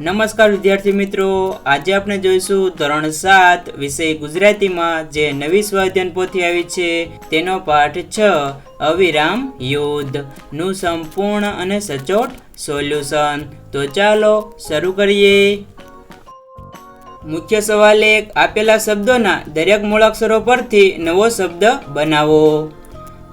નમસ્કાર વિદ્યાર્થી મિત્રો. આજે આપણે જોઈશું ધોરણ સાત વિષય ગુજરાતીમાં જે નવી સ્વાધ્યન પોથી આવી છે. તેનો પાઠ છ, અવિરામ યુદ્ધ. નું સંપૂર્ણ અને સચોટ સોલ્યુશન. તો ચાલો શરૂ કરીએ. મુખ્ય સવાલ એક આપેલા શબ્દોના દરેક મૂળાક્ષરો પરથી નવો શબ્દ બનાવો.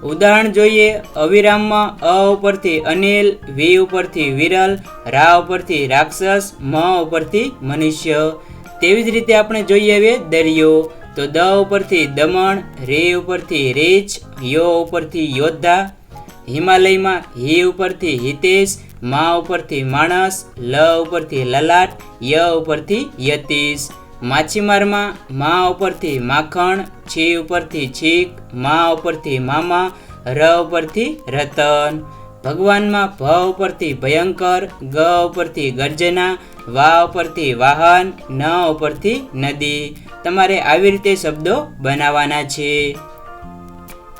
ઉદાહરણ જોઈએ, અવિરામમાં અ ઉપરથી અનિલ, વી ઉપરથી વિરલ, રા ઉપરથી રાક્ષસ, મ ઉપરથી મનુષ્ય. તેવી જ રીતે આપણે જોઈએ હવે દરિયો. તો દ ઉપરથી દમણ, રે ઉપરથી રીચ યો ઉપરથી યોદ્ધા. હિમાલયમાં હિ ઉપરથી હિતેશ, મા ઉપરથી માણસ, લ ઉપરથી લલાટ, ય ઉપરથી યતીશ. માછીમારમાં મા ઉપરથી માખણ, છી ઉપરથી છીક, મા ઉપરથી મામા, ર ઉપરથી રતન. ભગવાનમાં ભ ઉપરથી ભયંકર, ગ ઉપરથી ગર્જના, વા ઉપરથી વાહન, ન ઉપરથી નદી. તમારે આવી રીતે શબ્દો બનાવવાના છે.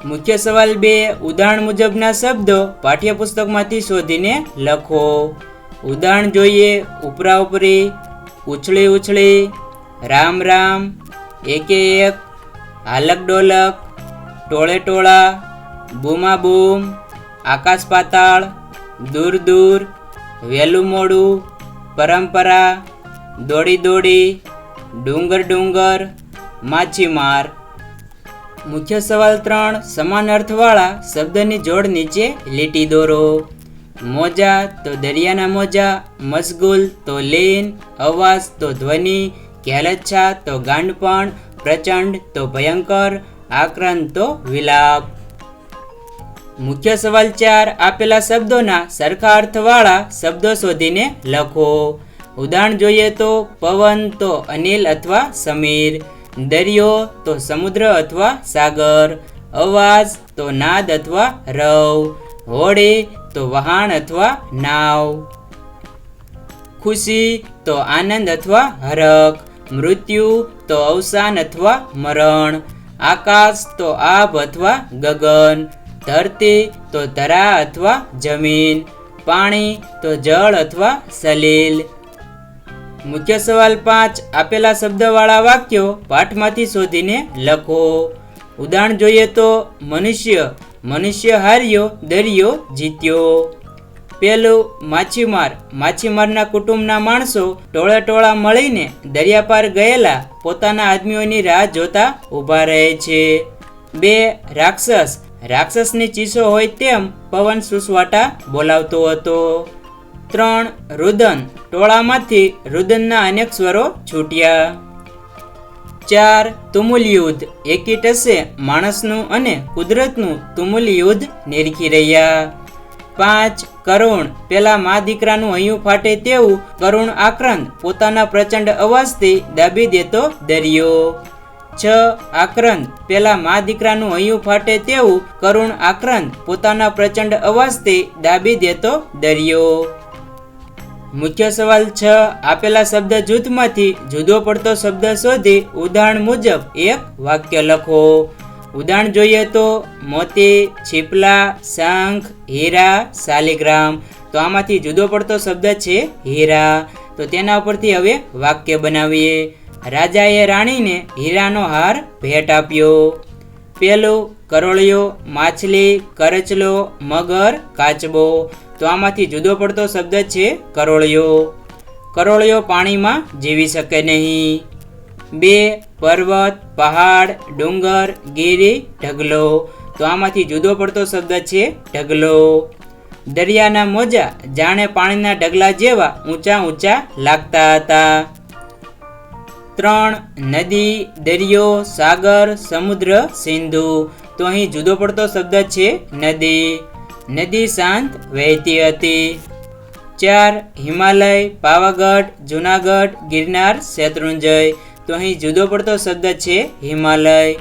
મુખ્ય સવાલ બે, ઉદાહરણ મુજબના શબ્દો પાઠ્યપુસ્તકમાંથી શોધીને લખો. ઉદાહરણ જોઈએ, ઉપરા ઉપરી, ઉછળી ઉછળી રામ રામ, એકે એક, હાલક ડોલક, ટોળે ટોળા, બૂમા બૂમ, આકાશ પાતાળ, દૂર દૂર વહેલું મોડું, પરંપરા, દોડી દોડી, ડુંગર ડુંગર માછીમાર મુખ્ય સવાલ ત્રણ, સમાન અર્થવાળા શબ્દની જોડ નીચે લીટી દોરો. મોજા તો દરિયાના મોજા, મશગુલ તો લીન, અવાજ તો ધ્વનિ ઘેલચ્છા તો ગાંડપણ, પ્રચંડ તો ભયંકર આક્રંદ તો વિલાપ. મુખ્ય સવાલ ચાર, આપેલા શબ્દોના સરખા અર્થવાળા શબ્દો શોધીને લખો. ઉદાહરણ જોઈએ તો, પવન તો અનિલ અથવા સમીર, દરિયો તો સમુદ્ર અથવા સાગર, અવાજ તો નાદ અથવા રવ, હોડી તો વહાણ અથવા નાવ. ખુશી તો આનંદ અથવા હરખ. મૃત્યુ તો અવસાન અથવા મરણ. આકાશ તો આભ અથવા ગગન. ધરતી તો ધરા અથવા જમીન. પાણી તો જળ અથવા સલીલ. મુખ્ય સવાલ પાંચ. આપેલા શબ્દવાળા વાક્યો પાઠમાંથી શોધીને લખો. ઉદાહરણ જોઈએ તો, મનુષ્ય. મનુષ્ય હાર્યો, દરિયો જીત્યો. પેલું માછીમાર. માછીમારના કુટુંબના માણસો ટોળે ટોળા મળીને દરિયા પાર ગયેલા પોતાના આદમીઓની રાહ જોતા ઊભા રહે છે. બે રાક્ષસ. રાક્ષસની ચીસો હોય તેમ પવન સુસવાટા બોલાવતો હતો. ત્રણ રુદન. ટોળામાંથી રુદનના અનેક સ્વરો છૂટ્યા. ચાર તુમુલ યુદ્ધ. એકી ટસે માણસનું અને કુદરતનું તુમુલ યુદ્ધ નિરખી રહ્યા. પાંચ કરુણ. પેલા મા દીકરાનું હૈયું ફાટે તેવું કરુણ આક્રંદ પોતાના પ્રચંડ અવાજથી દાબી દેતો દરિયો. છ આક્રંદ. પેલા મા દીકરાનું હૈયું ફાટે તેવું કરુણ આક્રંદ પોતાના પ્રચંડ અવાજથી દાબી દેતો દરિયો. મુખ્ય સવાલ છ. આપેલા શબ્દ જૂથમાંથી જુદો પડતો શબ્દ શોધી ઉદાહરણ મુજબ એક વાક્ય લખો. ઉદાહરણ જોઈએ તો મોતી, છીપલા, શંખ, હીરા, શાલિગ્રામ. તો આમાંથી જુદો પડતો શબ્દ છે હીરા. તો તેના ઉપરથી હવે વાક્ય બનાવીએ. રાજાએ રાણીને હીરાનો હાર ભેટ આપ્યો. પેલું કરોળિયો, માછલી, કરચલો, મગર, કાચબો. તો આમાંથી જુદો પડતો શબ્દ છે કરોળિયો. કરોળિયો પાણીમાં જીવી શકે નહીં. બે, પર્વત, પહાડ, ડુંગર, ગીરી, ઢગલો. તો આમાંથી જુદો પડતો શબ્દ છે ઢગલો. દરિયાના મોજા જાણે પાણીના ઢગલા જેવા ઊંચા ઊંચા લાગતા હતા. ત્રણ, નદી, દરિયો, સાગર, સમુદ્ર, સિંધુ. તો અહીં જુદો પડતો શબ્દ છે નદી. નદી શાંત વહેતી હતી. ચાર, હિમાલય, પાવાગઢ, જુનાગઢ, ગિરનાર, શેત્રુંજય. તો અહીં જુદો પડતો શબ્દ છે હિમાલય.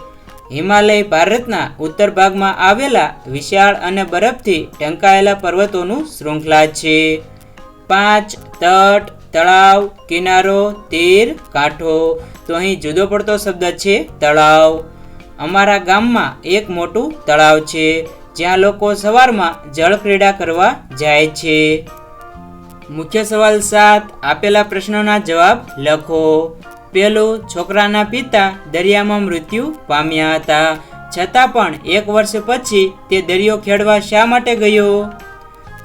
હિમાલય ભારતના ઉત્તર ભાગમાં આવેલા વિશાળ અને બરફથી ઢંકાયેલા પર્વતોનું શૃંખલા છે. પાંચ, તટ, તળાવ, કિનારો, તીર, કાંઠો. તો અહીં જુદો પડતો શબ્દ છે તળાવ. અમારા ગામમાં એક મોટું તળાવ છે, જ્યાં લોકો સવારમાં જળક્રીડા કરવા જાય છે. મુખ્ય સવાલ સાત, આપેલા પ્રશ્નોના જવાબ લખો. પેલું છોકરાના પિતા દરિયામાં મૃત્યુ પામ્યા હતા. છતાં પણ એક વર્ષ પછી તે દરિયો ખેડવા શા માટે ગયો?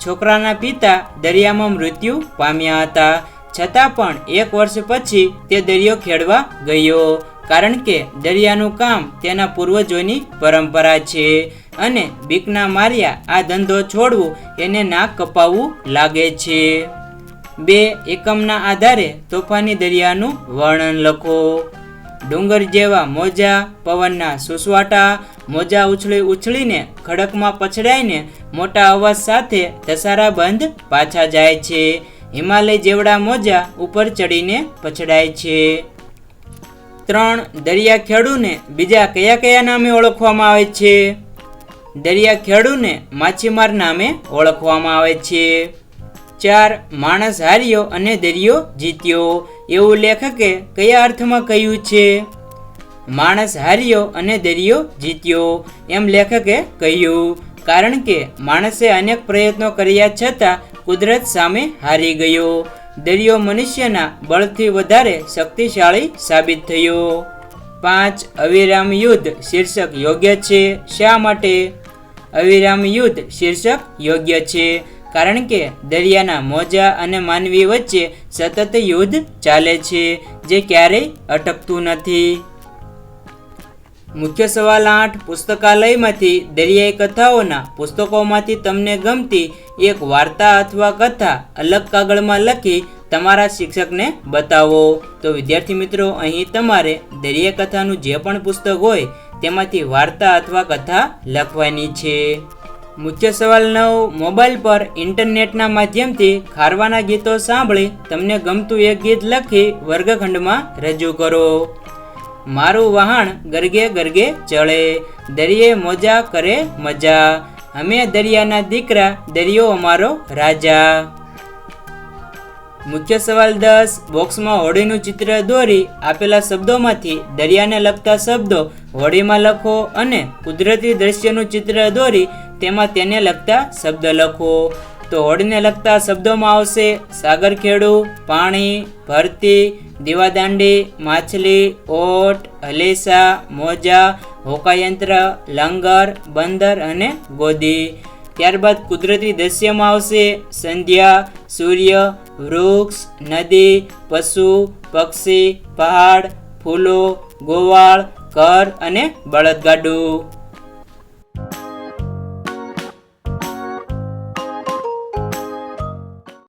છોકરાના પિતા દરિયામાં મૃત્યુ પામ્યા હતા. છતાં પણ એક વર્ષ પછી તે દરિયો ખેડવા ગયો, કારણ કે દરિયાનું કામ તેના પૂર્વજોની પરંપરા છે અને બીકના માર્યા આ ધંધો છોડવું એને નાક કપાવવું લાગે છે. બે એકમના આધારે તોફાની દરિયાનું વર્ણન લખો. ડુંગર જેવા મોજા, પવનના સુસવાટા, મોજા ઉછળી ઉછળીને ખડકમાં પછડાઈને મોટા અવાજ સાથે ધસારા બંધ પાછા જાય છે. હિમાલય જેવડા મોજા ઉપર ચડીને પછડાય છે. ત્રણ દરિયા ખેડૂને બીજા કયા કયા નામે ઓળખવામાં આવે છે? દરિયા ખેડૂને માછીમાર નામે ઓળખવામાં આવે છે. ચાર માણસ હાર્યો અને દરિયો જીત્યો. એવું લેખકે કયા અર્થમાં કહ્યું છે? માણસ હાર્યો અને દરિયો જીત્યો. એમ લેખકે કહ્યું. કારણ કે માણસે અનેક પ્રયત્નો કર્યા છતાં કુદરત સામે હારી ગયો. દરિયો મનુષ્યના બળથી વધારે શક્તિશાળી સાબિત થયો. પાંચ, અવિરામ યુદ્ધ શીર્ષક યોગ્ય છે. શા માટે? અવિરામ યુદ્ધ શીર્ષક યોગ્ય છે. કારણ કે દરિયાના મોજા અને માનવી વચ્ચે સતત યુદ્ધ ચાલે છે, જે ક્યારેય અટકતું નથી. મુખ્ય સવાલ આઠ. પુસ્તકાલયમાંથી દરિયાઈ કથાઓના પુસ્તકોમાંથી તમને ગમતી એક વાર્તા અથવા કથા અલગ કાગળમાં લખી તમારા શિક્ષકને બતાવો. તો વિદ્યાર્થી મિત્રો, અહીં તમારે દરિયા કથાનું જે પણ પુસ્તક હોય તેમાંથી વાર્તા અથવા કથા લખવાની છે. મુખ્ય સવાલ નવ, મોબાઈલ પર ઇન્ટરનેટના માધ્યમથી ખારવાના ગીતો સાંભળી તમને ગમતું એક ગીત લખી વર્ગખંડમાં રજૂ કરો. મારું વહાણ ગરગે ગરગે ચડે, દરિયે મોજા કરે મજા. અમે દરિયાના દીકરા, દરિયો અમારો રાજા. મુખ્ય સવાલ દસ, બોક્સમાં હોડીનું ચિત્ર દોરી આપેલા શબ્દોમાંથી દરિયાને લગતા શબ્દો હોડીમાં લખો અને કુદરતી દ્રશ્યનું ચિત્ર દોરી તેમાં તેને લગતા શબ્દ લખો. તો હોડને લગતા શબ્દોમાં આવશે સાગરખેડુ, પાણી, ભરતી, દીવાદાંડી, માછલી, ઓટ, હલેસા, મોજા, હોકાયંત્ર, લંગર, બંદર અને ગોદી. ત્યારબાદ કુદરતી દ્રશ્યમાં આવશે સંધ્યા, સૂર્ય, વૃક્ષ, નદી, પશુ, પક્ષી, પહાડ, ફૂલો, ગોવાળ, ઘર અને બળદગાડું.